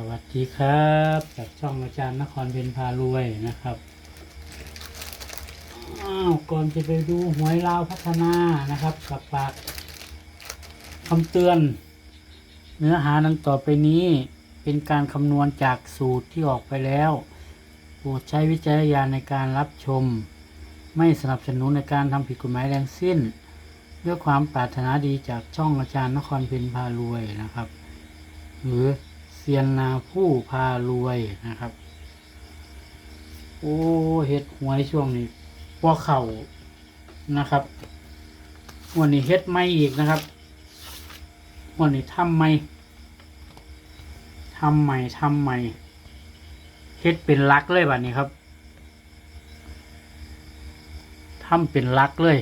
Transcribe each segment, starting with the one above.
สวัสดีครับจากช่องอาจารย์นครเพนพารวยนะครับอ้าวก่อนจะไปดูหวยลาวพัฒนานะครับ กับปากคำเตือน เนื้อหาดังต่อไปนี้เป็นการคำนวณจากสูตรที่ออกไปแล้วโปรดใช้วิจารณญาณในการรับชม ไม่สนับสนุนในการทำผิดกฎหมายแรงสิ้นด้วยความปรารถนาดีจากช่องอาจารย์นครเพนพารวยนะครับ หรือ ซียนนาผู้พารวยนะครับ โอ้เฮ็ดหวยช่วงนี้พวเข่านะครับ วันนี้เฮ็ดไม่อีกนะครับ วันนี้ทำไม่ทำใหม่ทำใหม่เฮ็ดเป็นลักเลยบัดนี้ครับทำเป็นลักเลย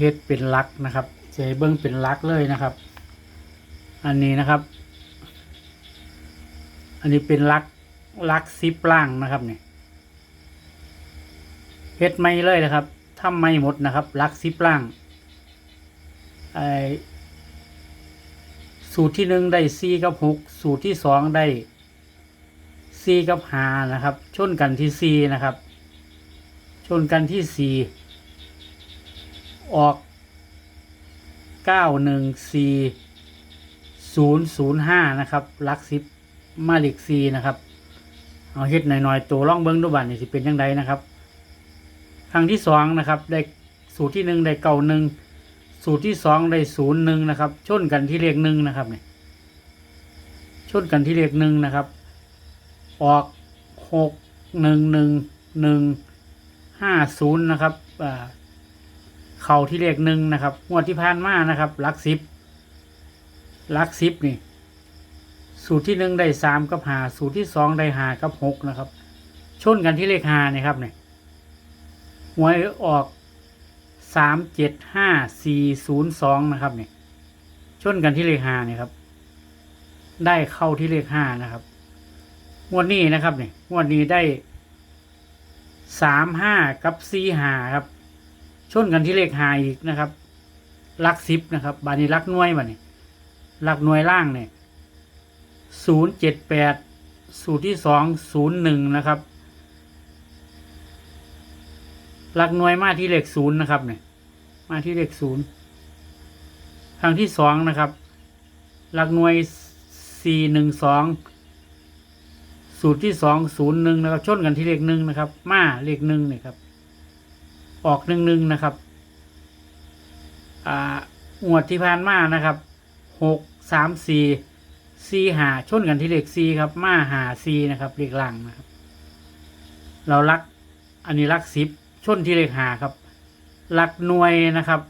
เฮ็ดเป็นลักนะครับเสเบิ้งเป็นลักเลยนะครับ อันนี้นะครับ อันนี้เป็นลักลักซิปล่างนะครับเนี่ยเฮ็ดไม่เลยนะครับทำไม่หมดนะครับ ลักซิปล่างไอสูตรที่หนึ่งได้สี่กับหกสูตรที่สองได้สี่กับหานะครับ ชนกันที่สี่นะครับ ชนกันที่สี่ ออกเก้าหนึ่งสี่ศูนย์ศูนย์ห้านะครับลักซิปมาลิกซีนะครับ เอาเฮ็ดหน่อยๆตัวล่องเบิ้งดูบัตรนี่สิเป็นยังไงนะครับ ครั้งที่สองนะครับ ได้สูตรที่หนึ่งได้เก่าหนึ่งสูตรที่สองได้ศูนย์หนึ่งนะครับ ชนกันที่เลขหนึ่งนะครับเนี่ยชนกันที่เลขหนึ่งนะครับ ออกหกหนึ่งหนึ่งหนึ่งห้าศูนย์นะครับอ่า เข่าที่เลขหนึ่งนะครับงวดที่ผ่านมานะครับลักซิปลักซิปนี่ สูตรที่หนึ่งได้สามกับหาสูตรที่สองได้หากับหกนะครับ ชนกันที่เลขหาเนี่ยครับเนี่ยหวยออกสามเจ็ดห้าสี่ศูนย์สองนะครับเนี่ยชนกันที่เลขหาเนี่ยครับ ได้เข้าที่เลขห้านะครับงวดนี้นะครับเนี่ยงวดนี้ได้สามห้ากับสี่หาครับ ชนกันที่เลขหาอีกนะครับลักซิปนะครับ บานี้ลักหน่วยบานี้ลักหน่วยล่างเนี่ยศูนย์เจ็ดแปดสูตรที่สองศูนย์หนึ่งนะครับลักหน่วยมาที่เลขศูนย์นะครับเนี่ยมาที่เลขศูนย์ครั้งที่สองนะครับลักหน่วยสี่หนึ่งสองสูตรที่สองศูนย์หนึ่งนะครับชนกันที่เลขหนึ่งนะครับ มาเลขหนึ่งเนี่ยครับ ออกหนึ่งหนึ่งนะครับ อ่างวดที่ผ่านมานะครับหกสามสี่สี่หาชนกันที่เลขสี่ครับ มาหาสี่นะครับเลขล่างนะครับ เราลัก อันนี้ลักสิบชนที่เลขหาครับลักหน่วยนะครับ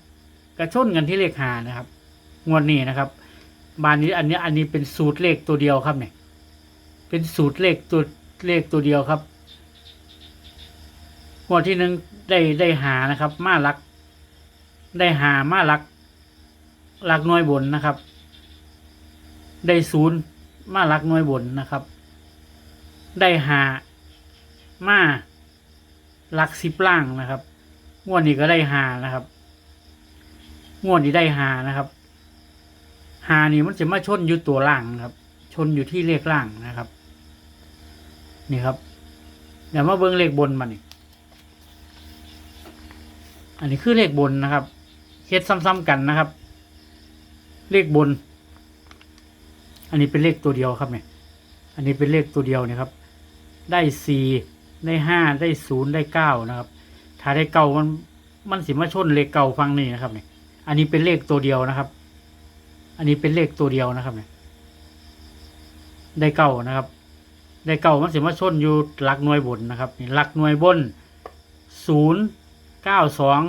กระชนกันที่เลขหานะครับ งวดนี้นะครับ บานนี้อันนี้อันนี้เป็นสูตรเลขตัวเดียวครับเนี่ยเป็นสูตรเลขตัวเลขตัวเดียวครับ งวดที่หนึ่งได้ได้หานะครับ มาลัก ได้หามาลักลักน่วยบนนะครับ ได้ศูนย์มาลักน่วยบนนะครับ ได้หามาลักสิบล่างนะครับงวดนี้ก็ได้หานะครับงวดนี้ได้หานะครับหานี่มันจะมาชนอยู่ตัวล่างครับ ชนอยู่ที่เลขล่างนะครับ นี่ครับเดี๋ยวมาเบิ้งเลขบนมานี่ อันนี้คือเลขบนนะครับเฮ็ดซ้ำๆกันนะครับ เลขบน อันนี้เป็นเลขตัวเดียวครับเนี่ย อันนี้เป็นเลขตัวเดียวเนี่ยครับ ได้สี่ได้ห้าได้ศูนย์ได้เก้านะครับ ถ้าได้เก้ามันมันสิมาชนเลขเก้าฟังนี่นะครับเนี่ย อันนี้เป็นเลขตัวเดียวนะครับ อันนี้เป็นเลขตัวเดียวนะครับเนี่ย ได้เก้านะครับ ได้เก้ามันสิมาชนอยู่หลักหน่วยบนนะครับหลักหน่วยบนศูนย์ เก้าสอง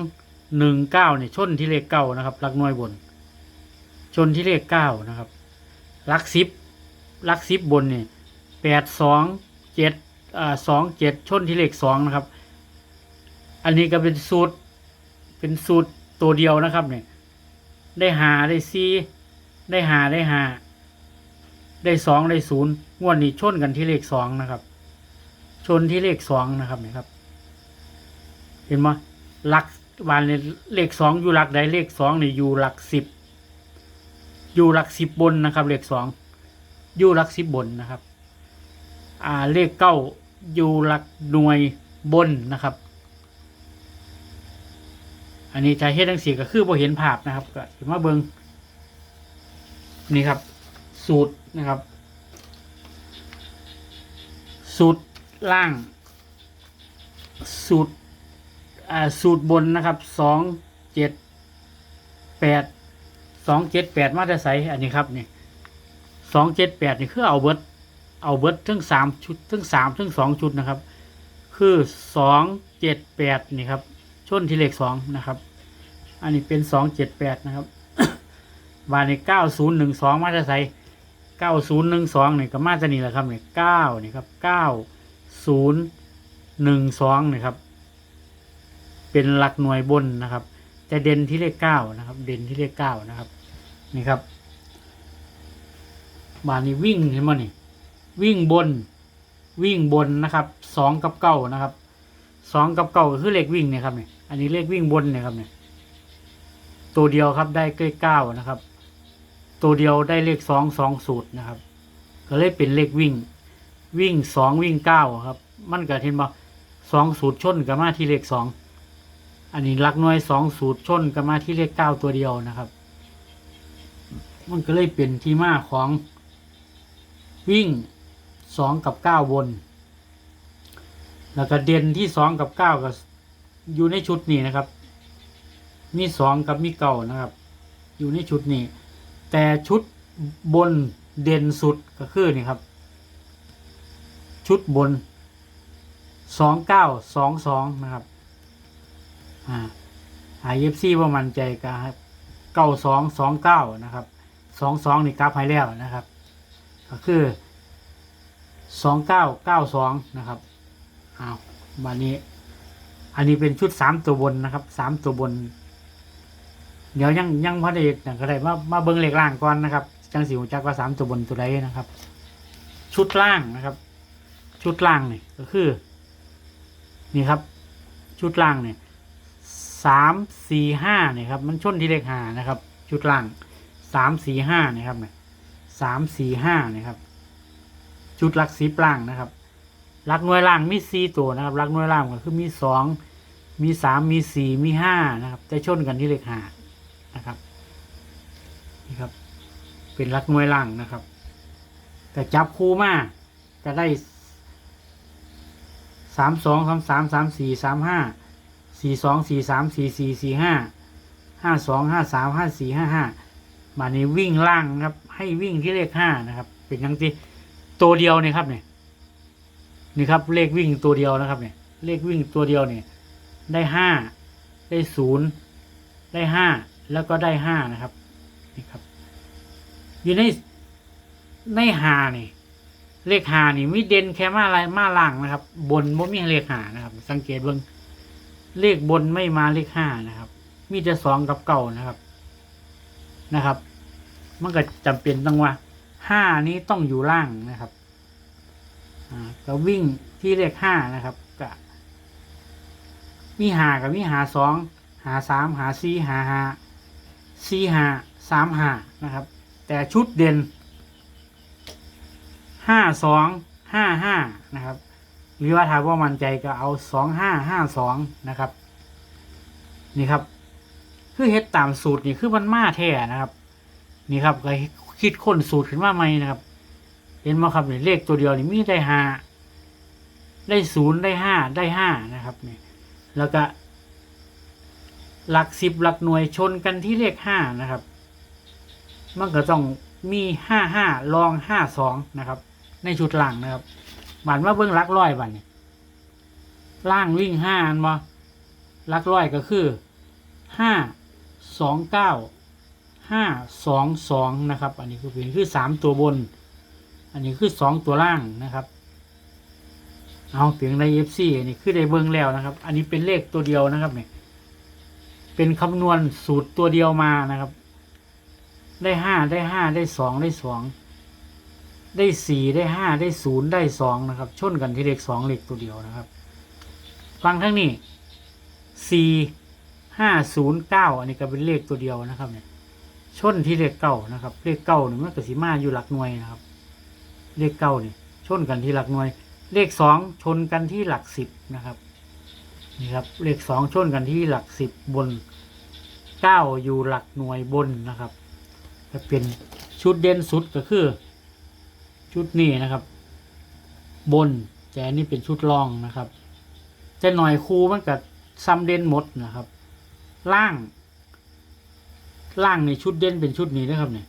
หนึ่งเก้าเนี่ยชนที่เลขเก้านะครับลักหน่วยบน ชนที่เลขเก้านะครับลักสิบลักสิบบนเนี่ยแปดสองเจ็ดอ่าสองเจ็ดชนที่เลขสองนะครับ อันนี้ก็เป็นสูตรเป็นสูตรตัวเดียวนะครับเนี่ยได้หาได้ซีได้หาได้หาได้สองได้ศูนย์งวดนี้ชนกันที่เลขสองนะครับ ชนที่เลขสองนะครับเนี่ยครับ เห็นไหม หลักวันนี้เลขสองอยู่หลักใดเลขสองนี่อยู่หลักสิบอยู่หลักสิบบนนะครับ เลขสองอยู่หลักสิบบนนะครับ อ่าเลขเก้าอยู่หลักหน่วยบนนะครับ อันนี้จะเฮ็ดทั้งสี่ก็คือบ่เห็นภาพนะครับก็ถือมาเบิงนี่ครับ สูตรนะครับ สูตรล่าง สูตร อ่าสูตรบนนะครับสองเจ็ดแปดสองเจ็ดแปดมาตรไซอันนี้ครับนี่สองเจ็ดแปดนี่คือเอาเบิร์ดเอาเบิร์ดทั้งสามชุดทั้งสามทั้งสองชุดนะครับ คือสองเจ็ดแปดนี่ครับชนที่เลขสองนะครับ อันนี้เป็นสองเจ็ดแปดนะครับวาในเก้าศูนย์หนึ่งสองมาตรไซเก้าศูนย์หนึ่งสองนี่ก็มาจะนี่แหละครับนี่เก้านี่ครับเก้าศูนย์หนึ่งสองนี่ครับ เป็นหลักหน่วยบนนะครับ จะเด่นที่เลขเก้านะครับ เด่นที่เลขเก้านะครับ นี่ครับบานนี้วิ่งเห็นมั้ยนี่วิ่งบน วิ่งบนนะครับสองกับเก้านะครับสองกับเก้าคือเลขวิ่งเนี่ยครับเนี่ยอันนี้เลขวิ่งบนเนี่ยครับเนี่ยตัวเดียวครับได้ใกล้เก้านะครับ ตัวเดียวได้เลขสองสองสูตรนะครับ ก็เลยเป็นเลขวิ่ง วิ่งสองวิ่งเก้าครับ มันก็เห็นบ่สองสูตรชนกับมาที่เลขสอง อันนี้ลักหน่วยสองสูตรชนกันมาที่เลขเก้าตัวเดียวนะครับ มันก็เลยเป็นที่มาของวิ่งสองกับเก้าบน แล้วก็เด่นที่สองกับเก้าก็อยู่ในชุดนี้นะครับ มีสองกับมีเก้านะครับ อยู่ในชุดนี้ แต่ชุดบนเด่นสุดก็คือนี่ครับ ชุดบนสองเก้าสองสองนะครับ อ่าหายเอฟซีว่ามันใจกับเก้าสองสองเก้านะครับสองสองนี่กราฟให้แล้วนะครับ ก็คือสองเก้าเก้าสองนะครับอ้าววันนี้ อันนี้เป็นชุดสามตัวบนนะครับสามตัวบน เดี๋ยวยังยังพอดีนะก็ได้มามาเบิ้งเลขล่างก่อนนะครับจังสิวจักว่าสามตัวบนตัวใดนะครับ ชุดล่างนะครับ ชุดล่างนี่ก็คือ นี่ครับ ชุดล่างเนี่ย สามสี่ห้าเนี่ยครับมันชนที่เลขห้านะครับ ชุดล่างสามสี่ห้าเนี่ยครับเนี่ยสามสี่ห้าเนี่ยครับ ชุดลักสีปล่างนะครับลักหน่วยล่างมีสี่ตัวนะครับลักหน่วยล่างก็คือมีสองมีสามมีสี่มีห้านะครับจะชนกันที่เลขห้านะครับนี่ครับ เป็นลักหน่วยล่างนะครับ แต่จับคู่มาจะได้สามสองสามสามสามสี่สามห้า สี่สองสี่สามสี่สี่สี่ห้าห้าสองห้าสามห้าสี่ห้าห้ามาในวิ่งล่างนะครับ ให้วิ่งที่เลขห้านะครับ เป็นทั้งที่ตัวเดียวเนี่ยครับเนี่ยนี่ครับเลขวิ่งตัวเดียวนะครับเนี่ยเลขวิ่งตัวเดียวเนี่ยได้ห้าได้ศูนย์ได้ห้าแล้วก็ได้ห้านะครับนี่ครับ อยู่ในในหานี่เลขหานี่มีเด่นแค่มาอะไรมาล่างนะครับ บนบ่มีเลขหานะครับ สังเกตเบิ่ง เลขบนไม่มาเลขห้านะครับ มีแต่สองกับเก่านะครับนะครับ มันก็จำเป็นต้องว่าห้านี้ต้องอยู่ล่างนะครับอ่าก็วิ่งที่เลขห้านะครับก็มีหากับมีหาสองหาสามหาสี่หาหาสี่หาสามหานะครับ แต่ชุดเด่นห้าสองห้าห้านะครับ หรือว่าถ้าว่ามั่นใจก็เอาสองห้าห้าสองนะครับ นี่ครับ คือเฮ็ดตามสูตรนี่คือมันมาแท้นะครับ นี่ครับก็คิดค้นสูตรขึ้นมาใหม่นะครับ เห็นไหมครับนี่เลขตัวเดียวนี่มีได้ห้าได้ศูนย์ได้ห้าได้ห้านะครับนี่แล้วก็ หลักสิบหลักหน่วยชนกันที่เลขห้านะครับ มันก็ต้องมีห้าห้ารองห้าสองนะครับ ในชุดหล่างนะครับ บันว่าเบิ้งลักร้อยบันนี่ล่างวิ่งห้าอันบ่ลักร้อยก็คือห้าสองเก้าห้าสองสองนะครับ อันนี้คือเป็นคือสามตัวบน อันนี้คือสองตัวล่างนะครับ เอาเพียงในเอฟซีนนี้คือได้เบิ้งแล้วนะครับ อันนี้เป็นเลขตัวเดียวนะครับเนี่ยเป็นคำนวณสูตรตัวเดียวมานะครับ ได้ห้าได้ห้าได้สองได้สอง ได้สี่ได้ห้าได้ศูนย์ได้สองนะครับ ชนกันที่เลขสองเลขตัวเดียวนะครับ ฟังทั้งนี้สี่ห้าศูนย์เก้าอันนี้ก็เป็นเลขตัวเดียวนะครับเนี่ยชนที่เลขเก้านะครับ เลขเก้าเนี่ยมันก็สิมาอยู่หลักหน่วยนะครับ เลขเก้านี่ชนกันที่หลักหน่วย เลขสองชนกันที่หลักสิบนะครับนี่ครับเลขสองชนกันที่หลักสิบบนเก้าอยู่หลักหน่วยบนนะครับจะเป็นชุดเด่นสุดก็คือ ชุดนี้นะครับ บนแต่อันนี้เป็นชุดรองนะครับจะหน่อยคูมันกับซ้ำเด่นหมดนะครับ ล่าง ล่างในชุดเด่นเป็นชุดนี้นะครับเนี่ย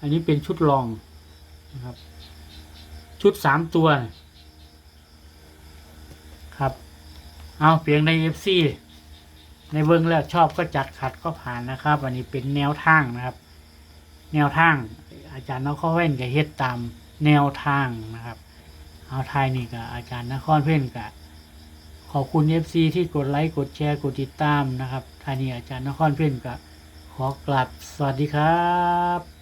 อันนี้เป็นชุดรองนะครับ ชุดสามตัวครับ เอาเพียงในเอฟซีในเบิ้งแล้วชอบก็จัดขัดก็ผ่านนะครับ อันนี้เป็นแนวทางนะครับ แนวทางอาจารย์นครเพ่นก็เฮ็ดตาม แนวทางนะครับเอาทายนี่กับอาจารย์นครเพ่นกับขอบคุณเอฟซีที่กดไลค์กดแชร์กดติดตามนะครับทายนี่อาจารย์นครเพ่นกับขอกลับสวัสดีครับ